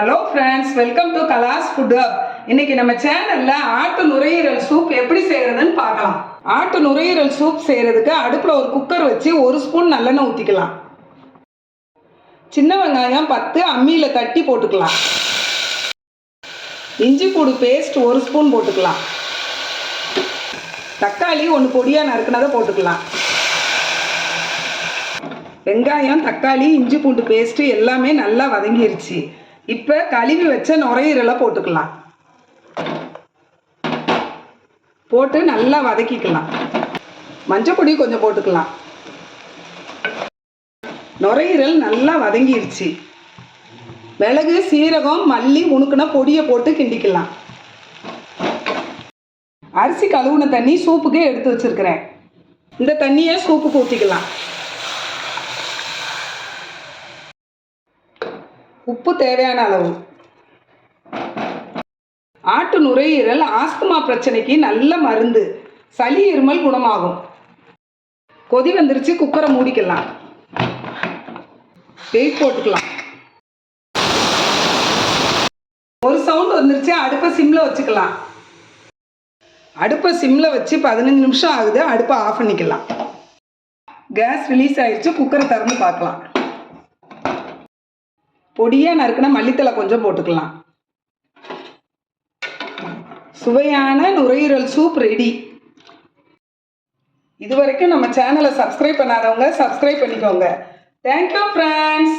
Hello friends welcome to Kala's food hub இன்னைக்கு நம்ம சேனல்ல ஆட்டு நுரையீரல் சூப் எப்படி செய்யறதுன்னு பார்க்கலாம். ஆட்டு நுரையீரல் சூப் செய்யறதுக்கு அடுப்புல ஒரு குக்கர் வச்சு ஒரு ஸ்பூன் நல்லெண்ணெய் ஊற்றிக்கலாம் சின்ன வெங்காயம் பத்து அம்மியில் தட்டி போட்டுக்கலாம். இஞ்சி பூடு பேஸ்ட் ஒரு ஸ்பூன் போட்டுக்கலாம். தக்காளி ஒன்று பொடியாக நறுக்குனதை போட்டுக்கலாம். வெங்காயம் தக்காளி இஞ்சி பூண்டு பேஸ்ட்டு எல்லாமே நல்லா வதங்கிருச்சு. இப்போ கழுவி வச்ச நுரையீரலை போட்டுக்கலாம். போட்டு நல்லா வதக்கிக்கலாம். மஞ்சள் பொடி கொஞ்சம் போட்டுக்கலாம். நுரையீரல் நல்லா வதங்கிருச்சு. மிளகு சீரகம் மல்லி உணுக்குன பொடியை போட்டு கிண்டிக்கலாம். அரிசி கழுவுன தண்ணி சூப்புக்கே எடுத்து வச்சிருக்கிறேன். இந்த தண்ணியை சூப்புக்கு ஊற்றிக்கலாம் உப்பு தேவையான அளவு. ஆட்டு நுரையீரல் ஆஸ்துமா பிரச்சனைக்கு நல்ல மருந்து. சளி இருமல் குணமாகும். கொதி வந்துருச்சு குக்கரை மூடிக்கலாம். வெயிட் போட்டுக்கலாம். ஒரு சவுண்ட் வந்துருச்சு அடுப்பை சிம்ல வச்சுக்கலாம். அடுப்பை சிம்ல வச்சு பதினஞ்சு நிமிஷம் ஆகுது அடுப்பை ஆஃப் பண்ணிக்கலாம். கேஸ் ரிலீஸ் ஆயிடுச்சு குக்கரை திறந்து பார்க்கலாம். பொடியாக நறுக்கின மல்லித்தலை கொஞ்சம் போட்டுக்கலாம். சுவையான நுரையீரல் சூப் ரெடி இது வரைக்கும் நம்ம சேனலை சப்ஸ்கிரைப் பண்ணாதவங்க சப்ஸ்கிரைப் பண்ணிக்கோங்க. Thank you friends